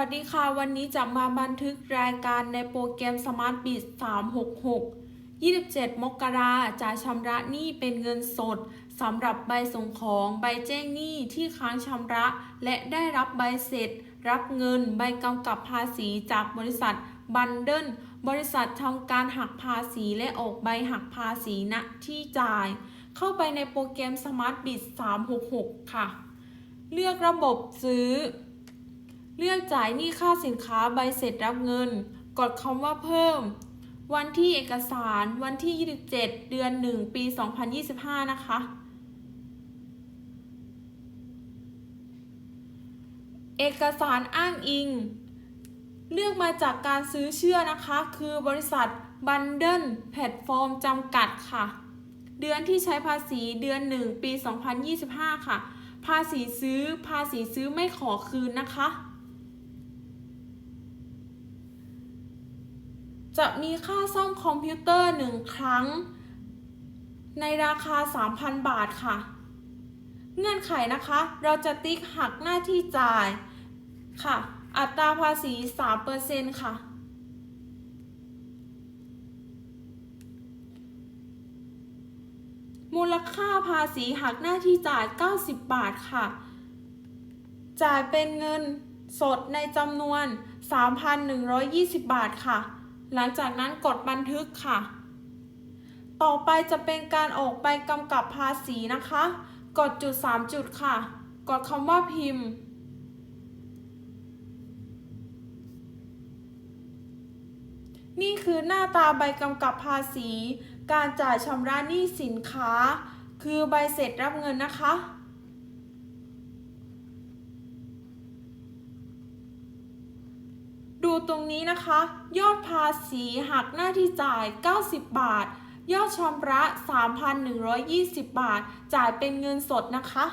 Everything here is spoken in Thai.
สวัสดีค่ะ วันนี้จะมาบันทึกรายการในโปรแกรม Smart b i z 366 27 มกราจะชำระหนี้เป็นเงินสดสำหรับใบส่งของใบแจ้งหนี้ที่ค้างชำระ และได้รับใบเสร็จ รับเงินใบกำกับภาษีจากบริษัทบันเดิลบริษัททำการหักภาษีและออกใบหักภาษีณที่จ่าย เข้าไปในโปรแกรม Smart b i z 366 ค่ะ เลือกระบบซื้อ เลือกจ่ายหนี้ค่าสินค้าใบเสร็จรับเงิน กดคำว่าเพิ่ม วันที่เอกสารวันที่ 27 เดือน 1 ปี 2025 นะคะ เอกสารอ้างอิง เลือกมาจากการซื้อเชื่อนะคะ คือบริษัทบันเดิลแพลตฟอร์มจำกัดค่ะ เดือนที่ใช้ภาษีเดือน 1 ปี 2025 ค่ะ ภาษีซื้อภาษีซื้อไม่ขอคืนนะคะ จะมีค่าซ่อมคอมพิวเตอร์ 1 ครั้ง ในราคา 3,000 บาทค่ะ เงื่อนไขนะคะ เราจะติ๊กหักหน้าที่จ่ายค่ะ อัตราภาษี 3%ค่ะมูลค่าภาษีหักหน้าที่จ่าย 90 บาทค่ะ จ่ายเป็นเงินสดในจำนวน 3,120 บาทค่ะ หลังจากนั้นกดบันทึกค่ะ ต่อไปจะเป็นการออกใบกำกับภาษีนะคะ กดจุด 3 จุดค่ะ กดคำว่าพิมพ์ นี่คือหน้าตาใบกำกับภาษี การจ่ายชำระหนี้สินค้า คือใบเสร็จรับเงินนะคะ ตรงนี้นะคะ ยอดภาษีหักหน้าที่จ่าย 90 บาท ยอดชำระ 3,120 บาท จ่ายเป็นเงินสดนะคะ